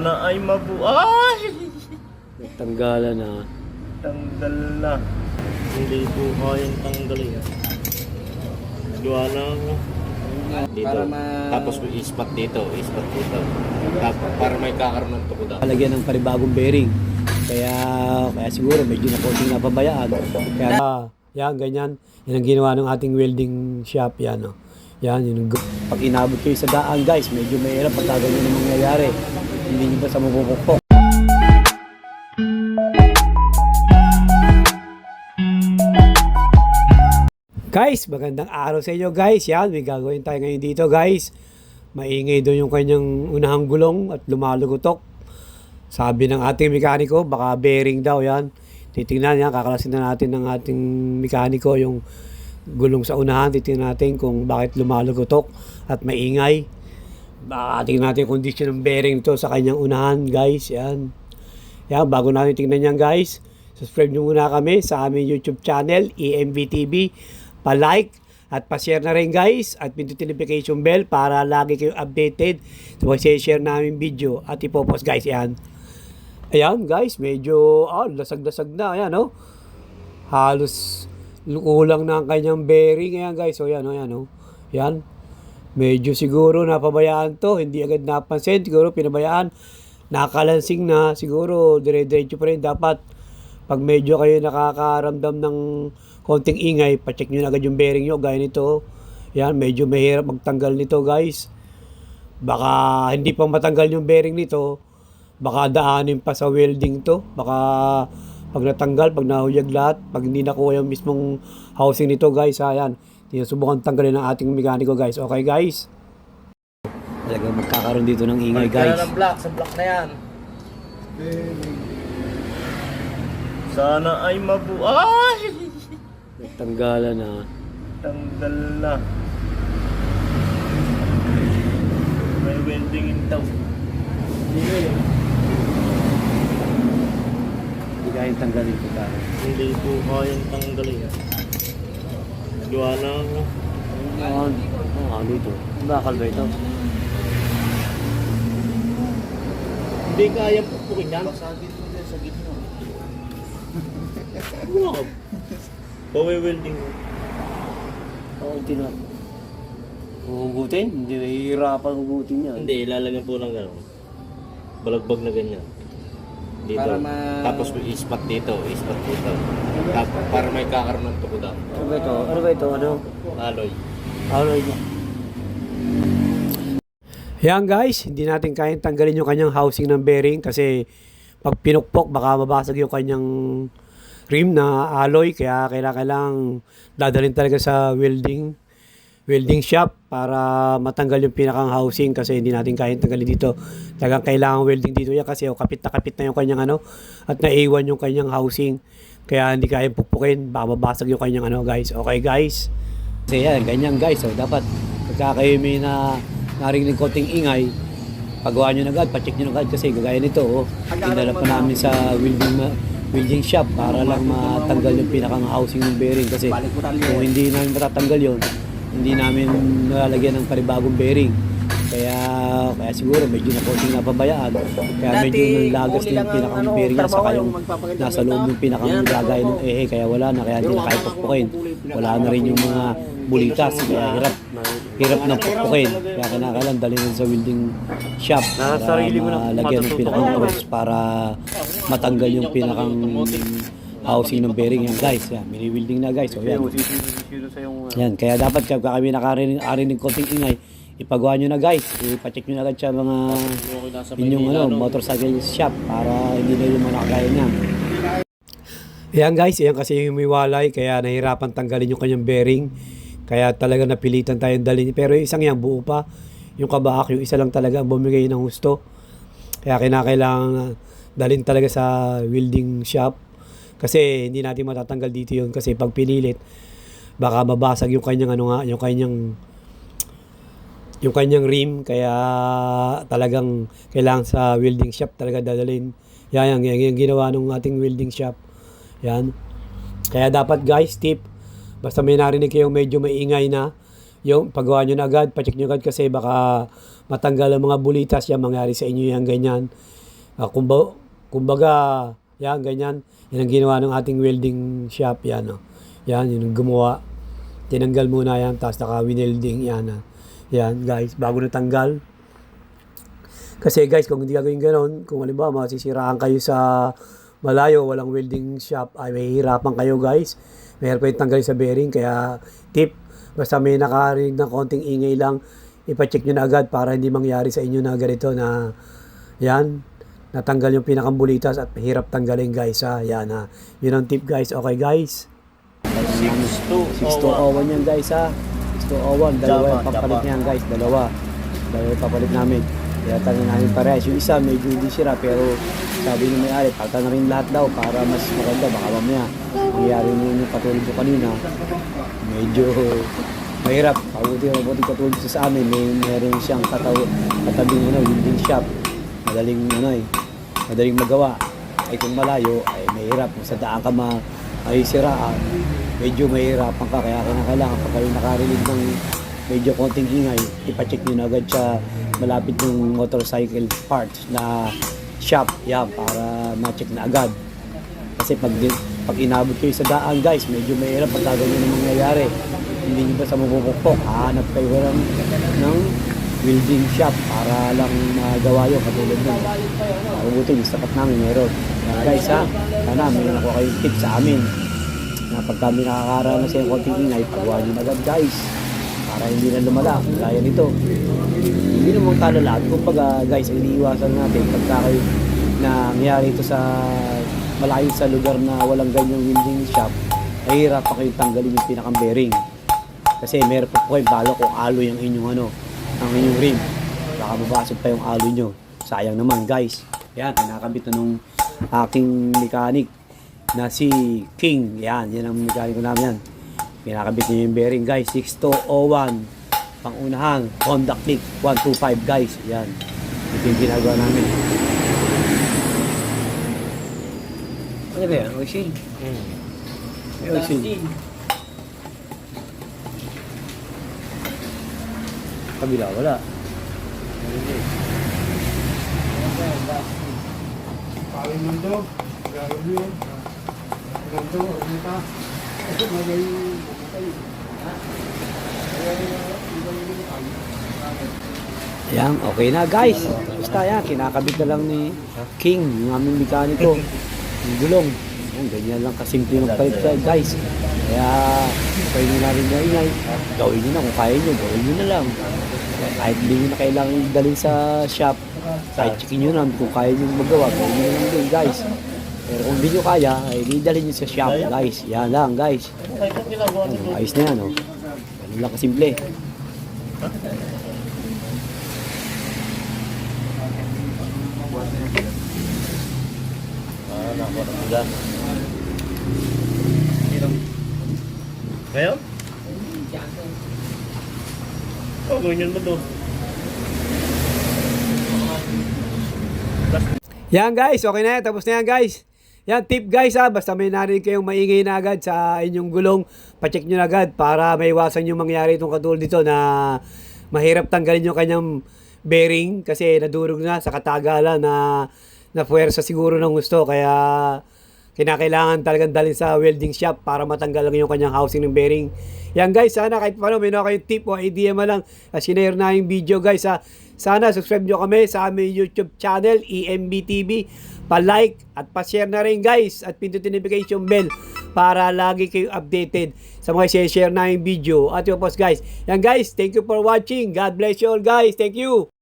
Sana ay mabuhay! Nagtanggalan na. Tanggal na. Hindi po kayang tanggalin. Gawa na ako. Dito. Para ma- Tapos may ispat dito, ispat dito. Tapos para may kakaroon ng tukuda. Palagyan ng panibagong bearing. Kaya, kaya siguro medyo na konting napabayaan. Kaya, ah, yan, ganyan. Yan ang ginawa ng ating welding shop. Yan, oh. Yan, yun. ang Pag inabot kayo sa daan, guys, medyo mahirap pag ganyan ang mangyayari. Hindi nyo ba sa mapupukpok? Guys, magandang araw sa inyo guys. Yan, may gagawin tayo ngayon dito guys. Maingay doon yung kanyang unahang gulong at lumalugutok. Sabi ng ating mekaniko, baka bearing daw yan. Titingnan yan, kakalasin na natin ng ating mekaniko yung gulong sa unahan. Titingnan natin kung bakit lumalugutok at maingay. Tingnan natin yung condition ng bearing to sa kanyang unahan guys. Yan. Yan, bago natin tingnan yan guys. Subscribe nyo muna kami sa aming YouTube channel, EMVTV. Pa-like at pa-share na rin guys at pindutin notification bell para lagi kayo updated sa so, share namin video at ipopost guys yan. Ayan guys, medyo ah, lasag-lasag na. Ayan oh. Halos kulang na ang kanyang bearing. Ayan guys, so yan oh, yan oh. Yan. Medyo siguro napabayaan to, hindi agad napansin, siguro pinabayaan. Nakalansing na, siguro dire-diretso pa rin dapat pag medyo kayo nakakaramdam ng konting ingay, pacheck nyo na agad yung bearing nyo, gaya nito. Yan, medyo mahirap magtanggal nito guys. Baka hindi pa matanggal yung bearing nito, baka daanin pa sa welding to. Baka pag natanggal, pag nahuyag lahat, pag hindi nakuha yung mismong housing nito guys, ayan. Sinusubukan tanggalin ng ating mekaniko guys. Okay guys? Talagang magkakaroon dito ng ingay guys. ng block, sa block na yan. Sana ay mabuhay! Nagtanggalan na. Tanggal na. May welding in daw. Hindi kayang tanggalin ko tayo. Hindi po kayang tanggalin. Gawa ako. Ano? Ano ito? Bakal ba ito? Hindi kaya pupukin yan. Basagin mo dyan sa gitna. Wow. Pawe-welding mo. Oo, na. Hugutin? Hindi nahihirapan hugutin yan. Hindi, ilalagyan po ng gano'n. Balagbag na ganyan. Dito. Para ma- Tapos may ispat dito, ispat dito. Tapos para may kakaroon ng tukuda. Ano ba ito? Ano ba ito? Ano? Alloy. Ano ito? Yan guys, hindi natin kayang tanggalin yung kanyang housing ng bearing kasi pag pinukpok baka mabasag yung kanyang rim na alloy kaya kailangan dadalhin talaga sa welding welding shop para matanggal yung pinakang housing kasi hindi natin kayang tanggalin dito. Talagang kailangan welding dito yan kasi oh, kapit na kapit na yung kanyang ano at naiwan yung kanyang housing. Kaya hindi kayang pukpukin, baka mabasag yung kanyang ano guys. Okay guys? Kasi yan, ganyan guys. So, dapat pagka kayo may na narinig konting ingay, pagawa nyo na agad, pacheck nyo na agad kasi gagaya nito, oh, dinala pa namin sa welding, welding shop para lang matanggal yung pinakang housing ng bearing kasi kung hindi namin matatanggal yon hindi namin nalalagyan ng panibagong bearing. Kaya kaya siguro medyo na konting napabayaan. Kaya medyo nalagas na yung pinakang bearing niya sa kayong nasa loob ng pinakang lagay ng ehe kaya wala na kaya hindi na kaya pukpukin. Wala na rin yung mga bulitas kaya hirap hirap na pukpukin. Kaya kinakailan dalhin sa welding shop para malagyan ng pinakang para matanggal yung pinakang housing ng bearing yan guys. Yan, mini-welding na guys. So yan. Yan, kaya dapat kapag kami nakarinig arinig konting ingay, ipagawa nyo na guys. Ipacheck nyo na agad sa mga inyong ano, motorcycle shop para hindi na yung mga nakakaya niya. Guys, ayan kasi yung umiwalay kaya nahirapan tanggalin yung kanyang bearing. Kaya talaga napilitan tayong dalhin. Pero isang yan buo pa. Yung kabahak, yung isa lang talaga bumigay ng husto. Kaya kinakailangan dalhin talaga sa welding shop. Kasi hindi natin matatanggal dito yun kasi pag pinilit, baka mabasag yung kanyang ano nga, yung kanyang yung kanyang rim kaya talagang kailangan sa welding shop talaga dadalhin. Yan, yan, yung ginawa ng ating welding shop. Yan. Kaya dapat guys, tip, basta may narinig kayong medyo maingay na, yung paggawa nyo na agad, pacheck nyo agad kasi baka matanggal ang mga bulitas yan, mangyari sa inyo yan, ganyan. Uh, kumba, kumbaga, yan, ganyan. Yan ang ginawa ng ating welding shop, yan. Oh. Yan, yun ang gumawa. Tinanggal muna yan, tapos naka-winelding, yan. ah. Yan, guys, bago natanggal. Kasi guys, kung hindi gagawin ganon, kung halimbawa masisiraan kayo sa malayo, walang welding shop, ay mahihirapan kayo guys. Mayroon pa yung tanggalin sa bearing, kaya tip, basta may nakarinig ng konting ingay lang, ipacheck nyo na agad para hindi mangyari sa inyo na ganito na yan, natanggal yung pinakambulitas at mahirap tanggalin guys ha. Yan ha. Yun ang tip guys. Okay guys. 6201. 6201 yan guys ha. 6201. Dalawa yung papalit niyan guys. Dalawa. Dalawa yung papalit namin. Kaya tanong namin parehas. Yung isa medyo hindi sira pero sabi ng may-ari, palitan na rin lahat daw para mas maganda. Baka mamaya nangyari mo yung katulad ko kanina. Medyo mahirap. Pabuti mabuti katulad sa amin. May meron siyang kataw katabing ano, welding shop. Madaling ano eh. Madaling magawa. Ay kung malayo, ay mahirap. Kung sa daan ka ma ay siraan, medyo mahirapan ka. Kaya kailangan pag kayo nakarinig ng medyo konting ingay, ipacheck nyo na agad sa malapit ng motorcycle parts na shop. Yan, para ma-check na agad. Kasi pag, pag inabot kayo sa daan, guys, medyo mahirap pag ganyan ang mangyayari. Hindi nyo ba sa mabubukpok, hahanap kayo ng, ng welding shop para lang magawa yun katulad nun. Mabuti, yung tapat namin meron. Kaya guys ha, sana may nakuha kayong tip sa amin. Na pag kami nakakaranas sa konting ingay, pagawa nyo agad guys. Para hindi na lumala gaya nito. Hindi naman kalalaan kumbaga guys ang iniiwasan natin pagka kayo na nangyari ito sa malayo sa lugar na walang ganyang welding shop ay hirap pa kayong tanggalin yung pinakang bearing. Kasi meron pa po kayong balo kung aloy ang inyong ano ang inyong rim baka mabasag pa yung aloy nyo sayang naman guys yan kinakabit na nung aking mechanic na si King yan yan ang mekaniko namin yan Pinakabit niya yung bearing guys, 6201. Pangunahan, Honda Click 125 guys. Yan. Ito yung ginagawa namin. Ano ba yan? Oil seal? Hmm. Kabila, wala. Paling mundo, gagawin yun. Mundo, kita. Ito, magaling. Yan, okay na guys. Basta yan, kinakabit na lang ni King, yung aming mekaniko. Yung gulong. Yan, ganyan lang kasimple ng palit guys. Kaya, kayo nyo na rin na ingay. Gawin nyo na kung kaya nyo, gawin nyo na lang. Kahit hindi nyo na kailangan dalhin sa shop, kahit checkin nyo na kung kaya nyo magawa, gawin nyo lang din guys. Pero kung hindi nyo kaya, ay di dalhin nyo sa shop guys. Yan lang guys. Ano, ayos na yan, oh. Ganun lang kasimple. Ah, nakuha na sila. Ngayon? Oh, gawin yun mo. Yan guys, okay na yan. Tapos na yan guys. Yan, tip guys ha. Basta may narinig kayong maingay na agad sa inyong gulong, pacheck nyo na agad para maiwasan yung mangyari itong katulad dito na mahirap tanggalin yung kanyang bearing kasi nadurog na sa katagalan na na puwersa siguro ng gusto. Kaya kinakailangan talagang dalhin sa welding shop para matanggal lang yung kanyang housing ng bearing. Yan guys, sana kahit paano nakuha kayong tip o idea man lang na sinare na yung video guys ha. Sana subscribe nyo kami sa aming YouTube channel, EMB TV. Pa-like at pa-share na rin guys at pindutin notification bell para lagi kayo updated sa mga share na yung video. At yun po guys. Yan guys, thank you for watching. God bless you all guys. Thank you.